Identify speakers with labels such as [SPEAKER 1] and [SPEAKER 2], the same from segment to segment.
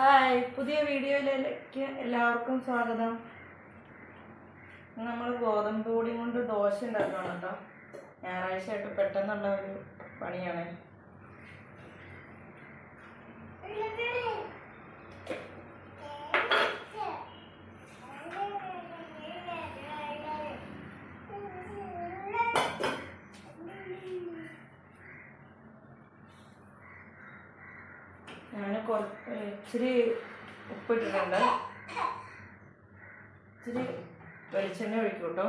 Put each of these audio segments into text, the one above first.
[SPEAKER 1] Hi പുതിയ വീഡിയോയിലേക്ക് എല്ലാവർക്കും സ്വാഗതം. നമ്മൾ ഗോതമ്പ് പൊടി കൊണ്ട് ദോശ ഉണ്ടാക്കണം കേട്ടോ. ഞായറാഴ്ച ആയിട്ട് പെട്ടെന്നുള്ള ഒരു പണിയാണ്. ഇച്ചിരി ഉപ്പിട്ടിട്ടുണ്ട്. ഇച്ചിരി വെളിച്ചെണ്ണ ഒഴിക്കും കേട്ടോ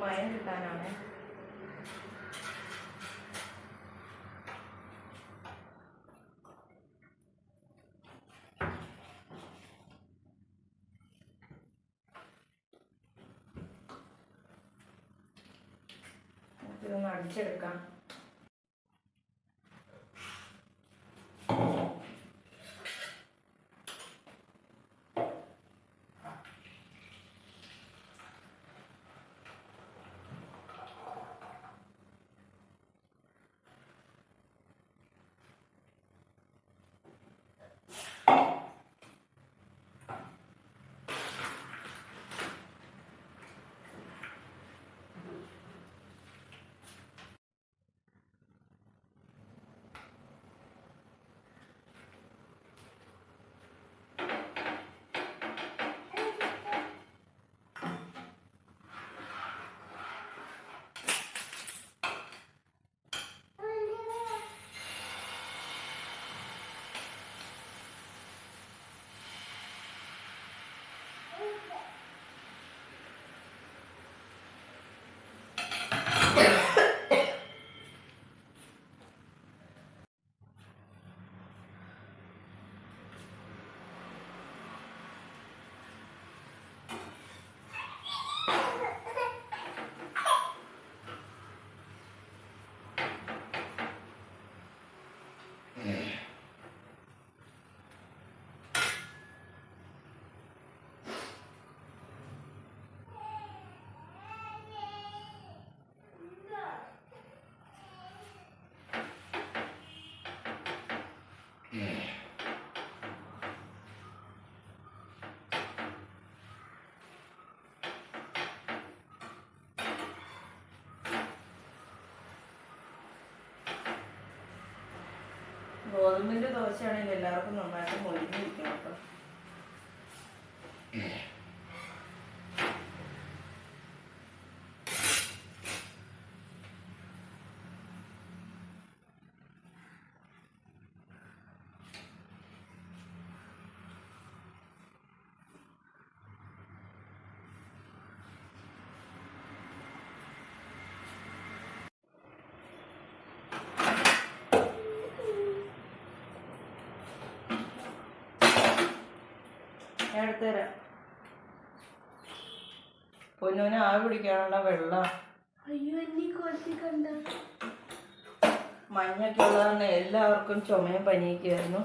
[SPEAKER 1] മയം കിട്ടാനാണ്. ഇതൊന്ന് അടിച്ചെടുക്കാം. Yeah. ഗോതമ്പിന്റെ ദോശയാണെങ്കിൽ എല്ലാവർക്കും നന്നായിട്ട് മൊഴിഞ്ഞിരിക്കണം കേട്ടോ ഞാൻ എടുത്തുതരാം. പൊന്നൂന് ആവി പിടിക്കാനുള്ള വെള്ളം.
[SPEAKER 2] അയ്യോ എന്നീ കൊത്തി കണ്ട.
[SPEAKER 1] മഞ്ഞൊക്കെ ഉള്ളതാണ് എല്ലാവർക്കും ചുമയും പനിയൊക്കെയായിരുന്നു.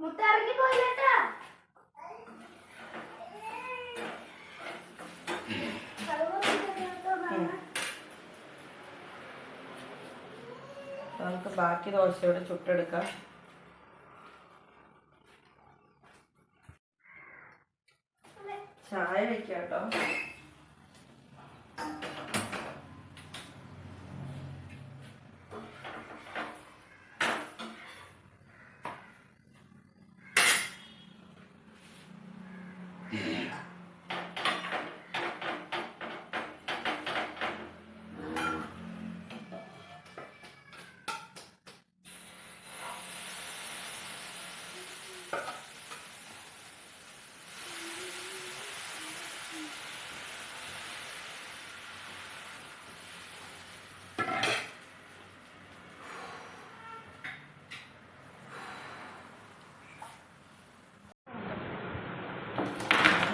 [SPEAKER 2] മുത്തറങ്ങി പോയില്ലേട്ടാ
[SPEAKER 1] നമുക്ക് ബാക്കി ദോശയോടെ ചുട്ടെടുക്കാം. ചായ വെക്കാം കേട്ടോ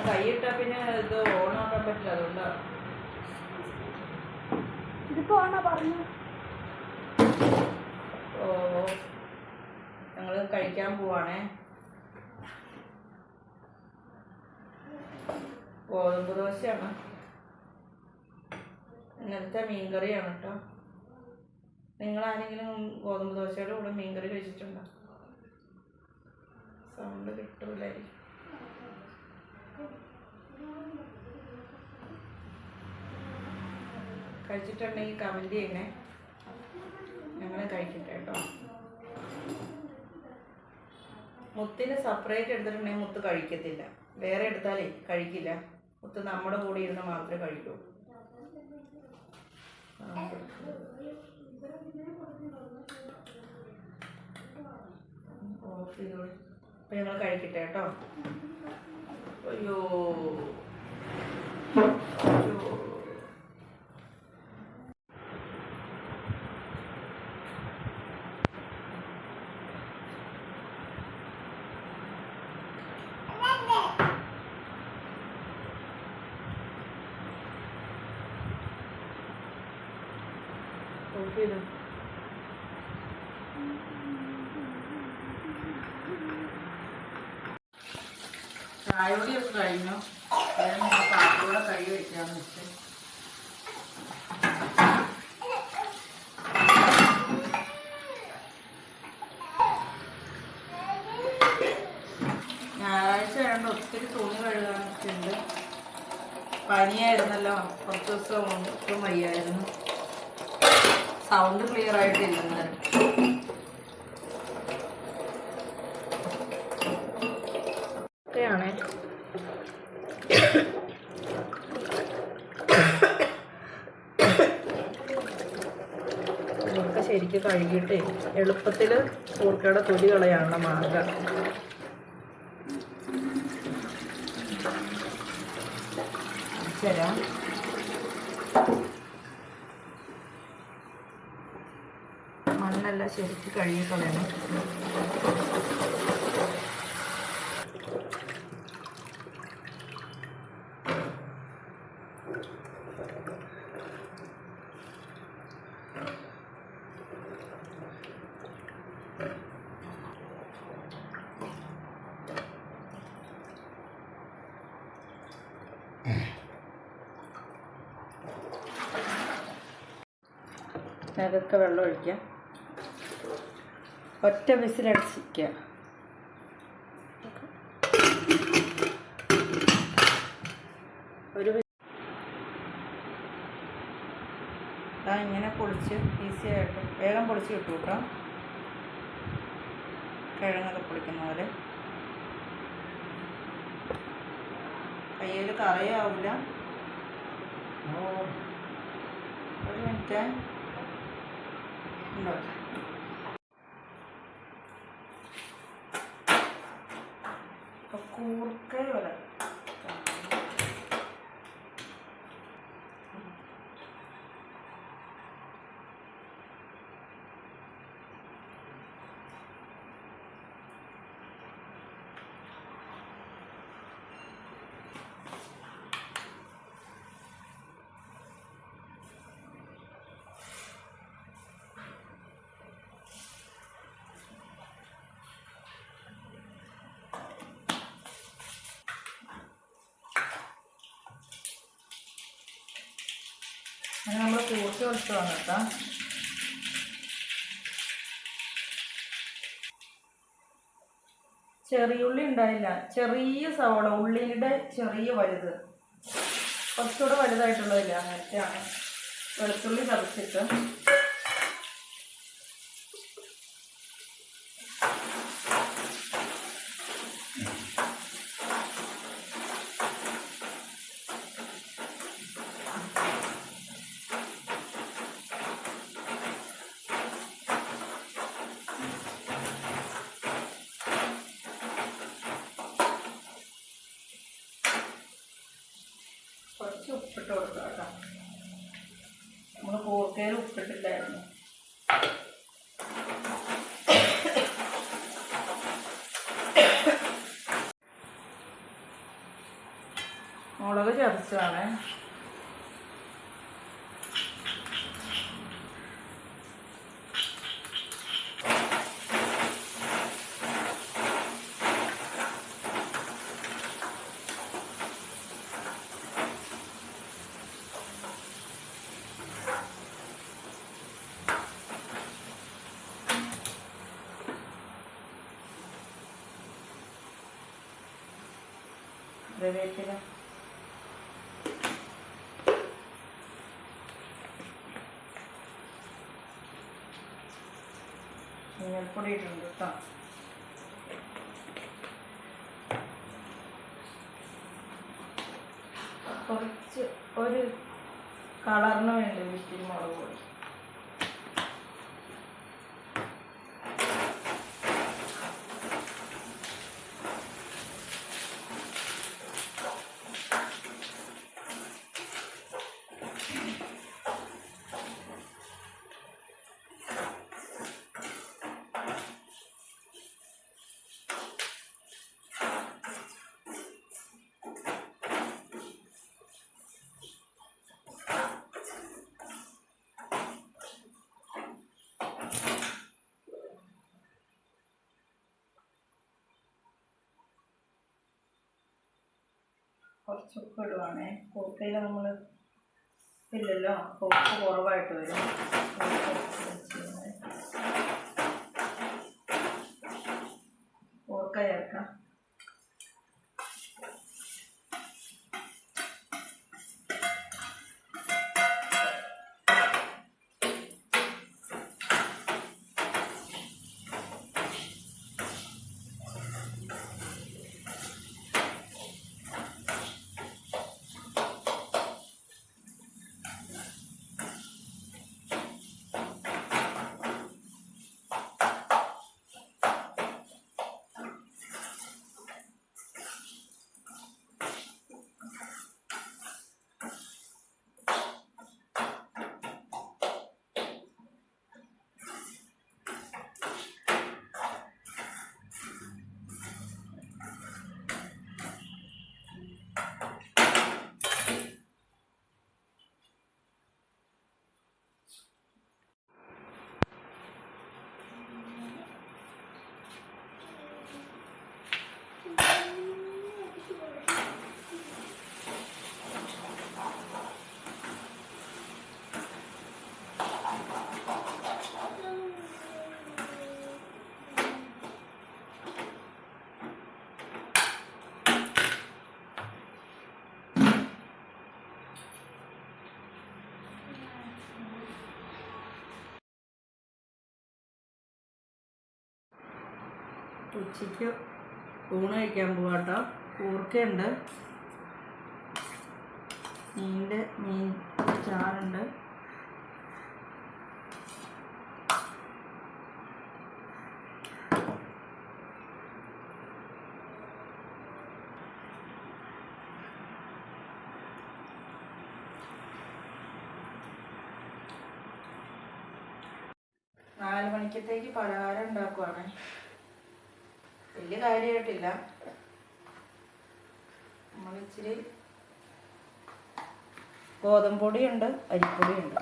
[SPEAKER 1] കൈയിട്ടാ പിന്നെ ഇത് ഓണാക്കാൻ പറ്റില്ല
[SPEAKER 2] ഇതിപ്പോ പറഞ്ഞു
[SPEAKER 1] ഓ ഞങ്ങൾ കഴിക്കാൻ പോവാണേ. ഗോതമ്പ് ദോശയാണ്. ഇന്നലത്തെ മീൻകറിയാണ് കേട്ടോ നിങ്ങൾ ആരെങ്കിലും ഗോതമ്പ് ദോശയുടെ കൂടെ മീൻകറി കഴിച്ചിട്ടുണ്ടോ? സൗണ്ട് കിട്ടൂലായിരിക്കും. കഴിച്ചിട്ടുണ്ടെങ്കിൽ കമന്റ് ചെയ്യണേ. ഞങ്ങൾ കഴിക്കട്ടെ കേട്ടോ. മുത്തിനെ സെപ്പറേറ്റ് എടുത്തിട്ടുണ്ടെങ്കിൽ മുത്ത് കഴിക്കത്തില്ല. വേറെ എടുത്താലേ കഴിക്കില്ല. മുത്ത് നമ്മുടെ കൂടെ ഇരുന്ന് മാത്രമേ കഴിക്കൂ. ഓഫ് ഞങ്ങൾ കഴിക്കട്ടെ കേട്ടോ. അയ്യോ അയ്യോ ഓഫ് ചെയ്തോ. ചായപൊടിയൊക്കെ കഴിഞ്ഞു. പാത്രൂടെ കഴുകി വെക്കാന്ന് വെച്ച്. ഞായറാഴ്ച ആയതുകൊണ്ട് ഒത്തിരി തുണി കഴുകാനൊക്കെ ഉണ്ട്. പനിയായിരുന്നല്ലോ. കുറച്ച് ദിവസം ഒട്ടും വയ്യായിരുന്നു. സൗണ്ട് ക്ലിയർ ആയിട്ടില്ല എന്നാലും ഒക്കെയാണേ ഇതൊക്കെ ശരിക്കും കഴുകിയിട്ട് എളുപ്പത്തിൽ കൂർക്കയുടെ തൊലി കളയാനുള്ള മാർഗം. തരാം മണ്ണെല്ലാം ശരിക്ക് കഴുകിക്കളയണം അതൊക്കെ വെള്ളം ഒഴിക്കുക ഒറ്റ വിസിലടിച്ചിരിക്കുക ഒരു ദാ ഇങ്ങനെ പൊളിച്ച് ഈസി ആയിട്ട്. വേഗം പൊളിച്ച് കിട്ടും കേട്ടോ കിഴങ്ങൊക്കെ പൊളിക്കുന്ന പോലെ കയ്യിൽ കറയാവില്ല ഒരു മിനിറ്റ്. ഉണ്ടോ? ഇപ്പൊ അങ്ങനെ നമ്മൾ കൂട്ടി വെച്ചതാണ് കേട്ടോ. ചെറിയുള്ളി ഉണ്ടായില്ല. ചെറിയ സവോള ഉള്ളിയുടെ ചെറിയ വലുത്. കുറച്ചുകൂടെ വലുതായിട്ടുള്ളതില്ല നേരത്തെയാണ്. വെളുത്തുള്ളി ചതച്ചിട്ട് കുറച്ച് ഉപ്പിട്ട് കൊടുക്കുക കേട്ടോ നമ്മൾ കൂർക്കയിൽ ഉപ്പിട്ടില്ലായിരുന്നു മുളക് ചതച്ചതാണ്. കറിവേപ്പില മഞ്ഞൾപ്പൊടി ഇട്ടുണ്ട് കേട്ടോ കുറച്ച് ഒരു കളറിന് വേണ്ടി ഇത്തിരി മുളക് പൊടി കുറച്ച് ഉപ്പ് ഇടുവാണേ കൂർക്കയിൽ നമ്മൾ ഇല്ലല്ലോ ഉപ്പ് കുറവായിട്ട് വരും. ഉച്ചയ്ക്ക് ഊണ് കഴിക്കാൻ പോവാട്ടോ. കൂർക്കയുണ്ട്. മീന്റെ മീൻ ചാറുണ്ട്. നാല് മണിക്കത്തേക്ക് പലഹാരം ഉണ്ടാക്കുവാണേ. വലിയ കാര്യമായിട്ടില്ല നമ്മളിച്ചിരി ഗോതമ്പൊടിയുണ്ട് ഗോതമ്പ് പൊടിയുണ്ട് അരിപ്പൊടിയുണ്ട്.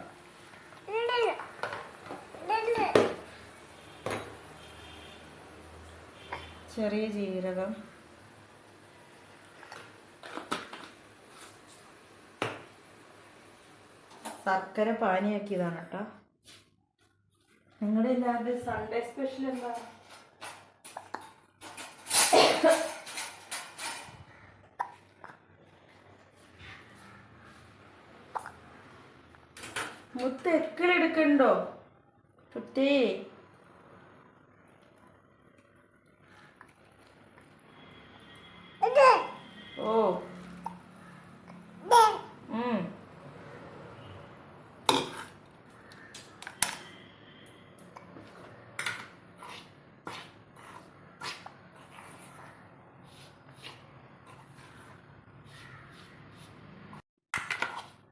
[SPEAKER 1] ചെറിയ ജീരകം. ശർക്കര പാനിയാക്കിയതാണ് കേട്ടോ. നിങ്ങളുടെ എല്ലാവരുടെ സൺഡേ സ്പെഷ്യൽ എന്താ? മുത്ത് എക്കിലെടുക്കണ്ടോ കുട്ടി ഓ ഉം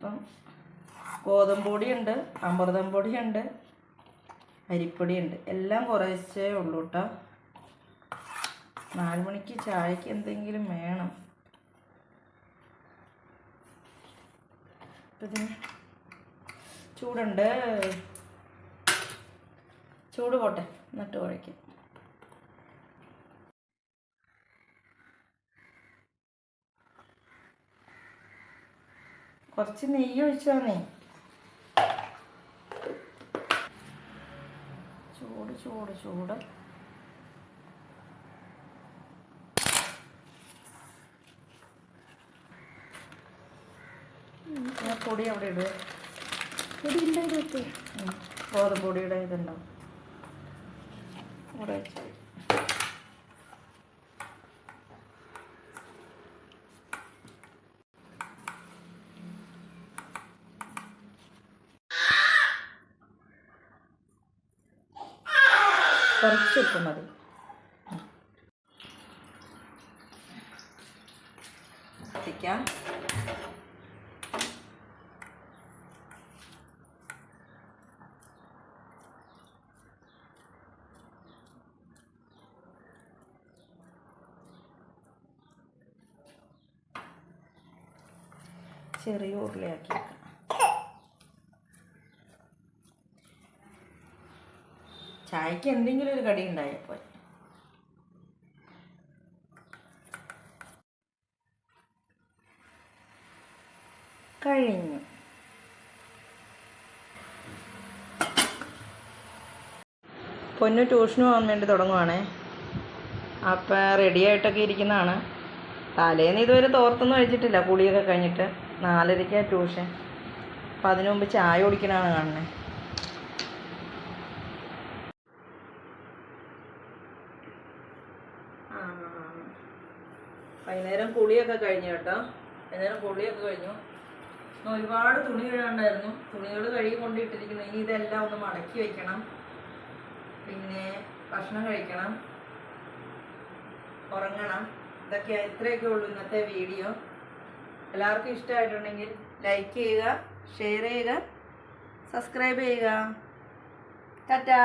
[SPEAKER 1] അപ്പം ഗോതമ്പ് പൊടിയുണ്ട് അമൃതം പൊടിയുണ്ട് അരിപ്പൊടിയുണ്ട്. എല്ലാം കുറച്ചേ ഉള്ളൂ കേട്ടോ നാല് മണിക്ക് ചായക്ക് എന്തെങ്കിലും വേണം. ഇതിന് ചൂടുണ്ട്. ചൂട് പോട്ടെ എന്നിട്ട് കുഴയ്ക്കും. കുറച്ച് നെയ്യ് ഒഴിച്ചാണേ ചൂട് ചൂട് ചൂട്. പൊടി അവിടെ ഇടുക ഗോതമ്പൊടിയുടെ ഇതുണ്ടാവും. കുറേ കുറച്ച് ഉപ്പ് മതി. കത്തിക്കാം ചെറിയ ഉരുളയാക്കി. ചായക്ക് എന്തെങ്കിലും ഒരു കടി ഉണ്ടായപ്പോൾ കഴിഞ്ഞു. പൊന്നു ട്യൂഷന് പോകാൻ വേണ്ടി തുടങ്ങുവാണേ. അപ്പം റെഡിയായിട്ടൊക്കെ ഇരിക്കുന്നതാണ്. തലേന്ന് ഇതുവരെ തോർത്തൊന്നും വെച്ചിട്ടില്ല കുളിയൊക്കെ കഴിഞ്ഞിട്ട് നാലരയ്ക്കാണ് ട്യൂഷൻ. അപ്പം അതിനു മുമ്പ് ചായ കുടിക്കണതാണ് കാണുന്നത് വൈകുന്നേരം കുളിയൊക്കെ കഴിഞ്ഞു കേട്ടോ. വൈകുന്നേരം കുളിയൊക്കെ കഴിഞ്ഞു. ഒരുപാട് തുണി കഴുകണ്ടായിരുന്നു തുണികൾ കഴുകി കൊണ്ടിട്ടിരിക്കുന്നു. ഇനി ഇതെല്ലാം ഒന്ന് മടക്കി വെക്കണം. പിന്നെ ഭക്ഷണം കഴിക്കണം. ഉറങ്ങണം. ഇതൊക്കെ ഇത്രയൊക്കെ ഉള്ളൂ ഇന്നത്തെ വീഡിയോ. എല്ലാവർക്കും ഇഷ്ടമായിട്ടുണ്ടെങ്കിൽ ലൈക്ക് ചെയ്യുക ഷെയർ ചെയ്യുക സബ്സ്ക്രൈബ് ചെയ്യുക. ടാറ്റാ.